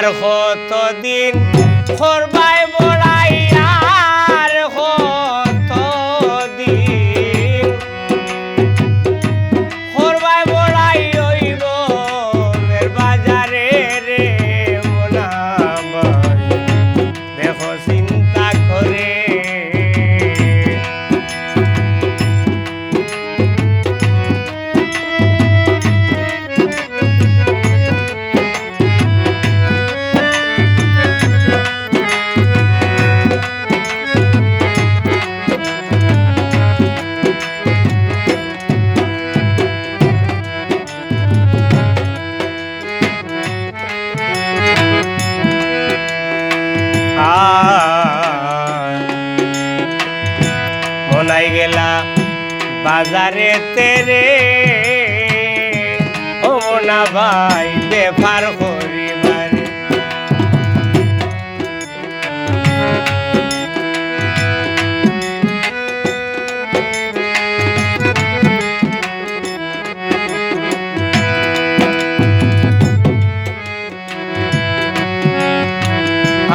আর কতদিন খরবাই বড়া বাজারে তেরে। ও না ভাই বেফার করিবার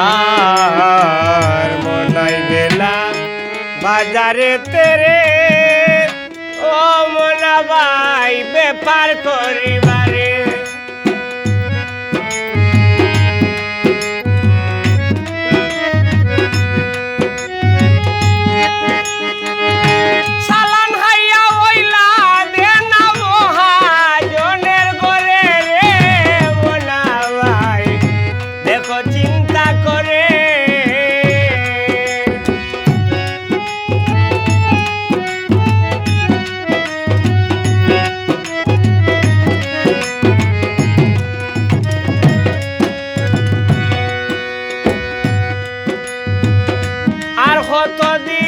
আর মনাই গেলা বাজারে তেরে। কমলা বাই ব্যাপার করিবারে। কতদিন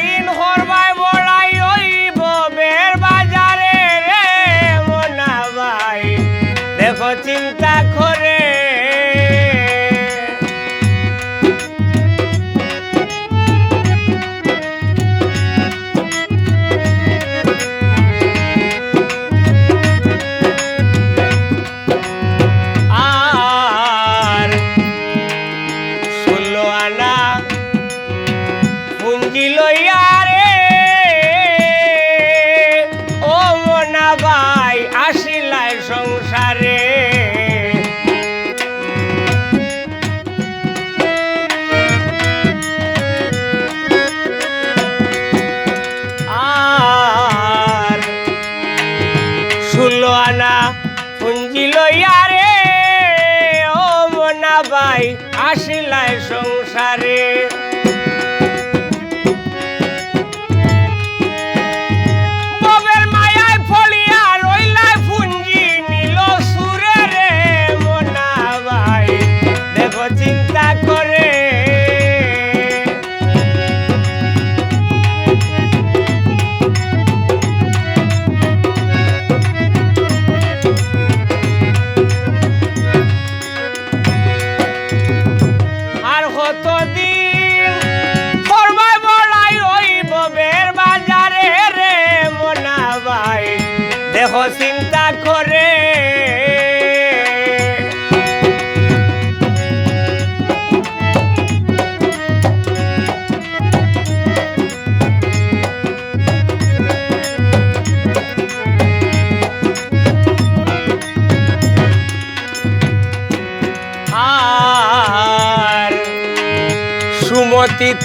লইয়ারে ও মোনা ভাই আসিলায় সংসারে।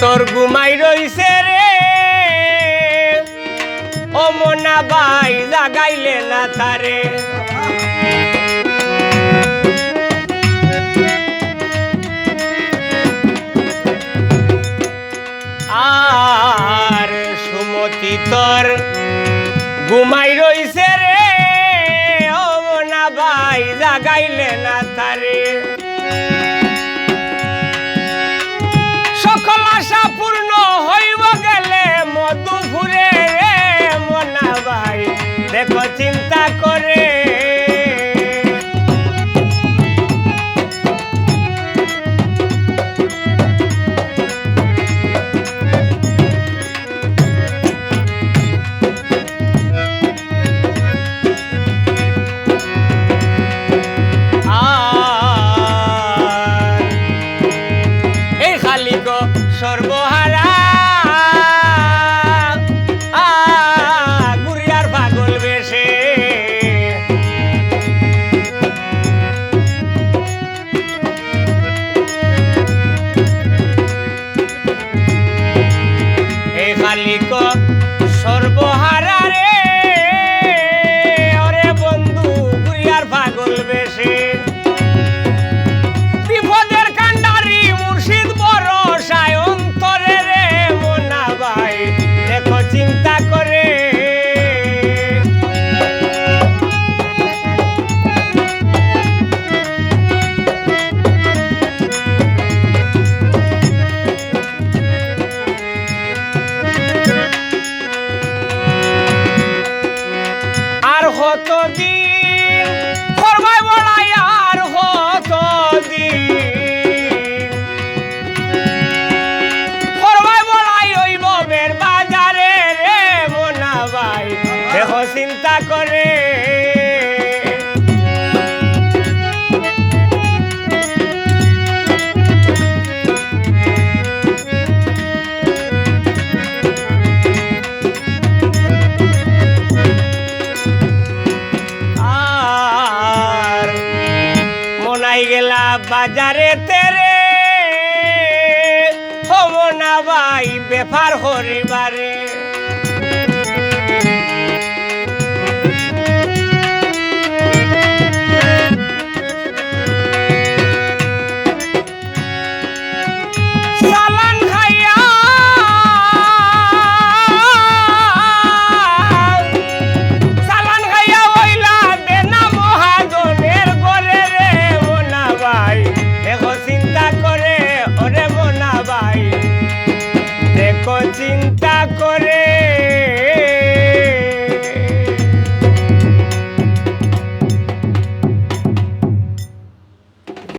তোর ঘুমাই রইছে রে। ও মোনা ভাই জাগাইলে না তারে। দেহ চিন্তা করে। গেলা বাজারে তেরে। হব না ভাই বেফার হরিবারে।